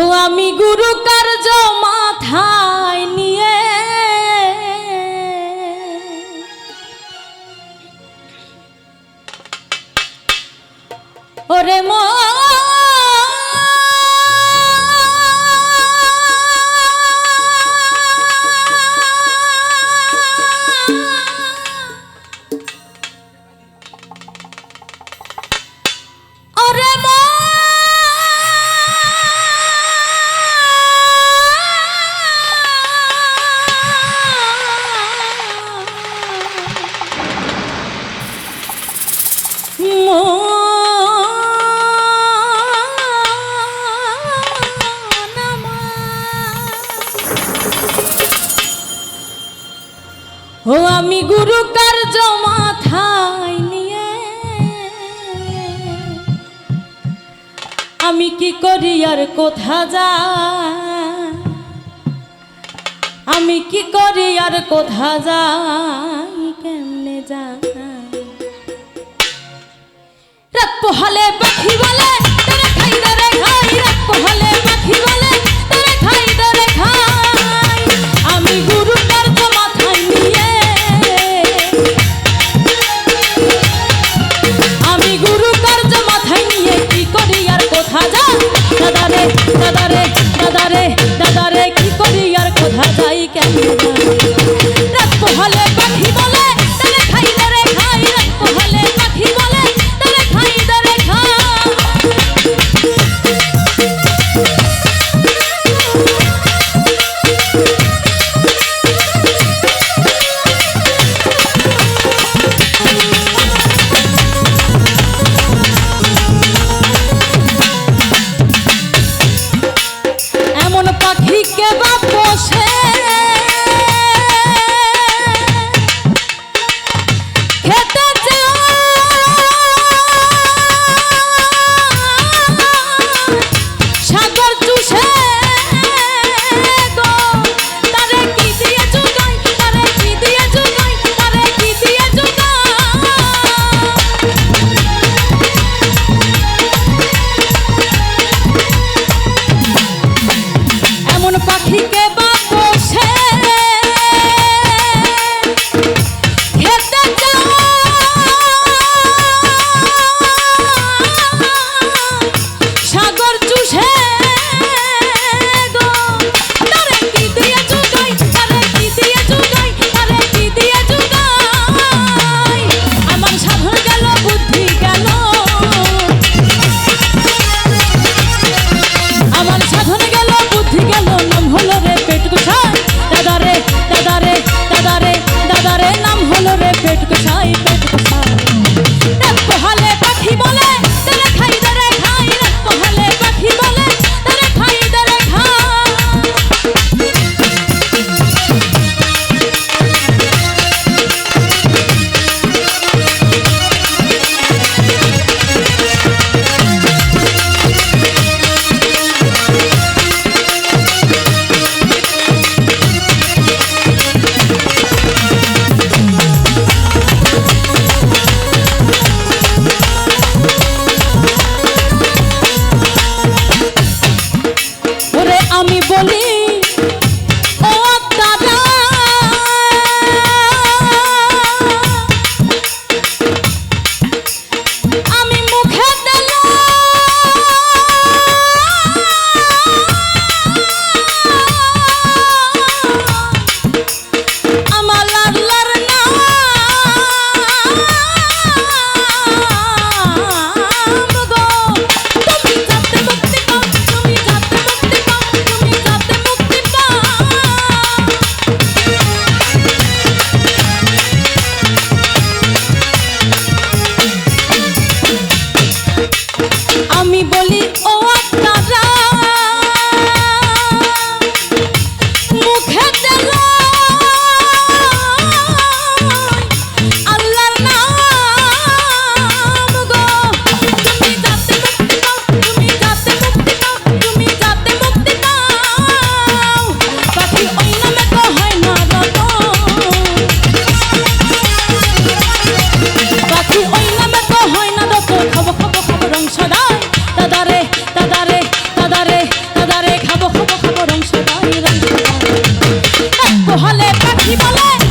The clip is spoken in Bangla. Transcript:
ও আমি গুরু কার্য মাথায় নিয়ে। ওরে মো ও আমি গুরু কার্য মাথায় নিয়ে। আমি কি করি আর কোথা যা আমি কি করি আর কোথা যাই কেমনে যা রাত পোহালে can't 你把泪。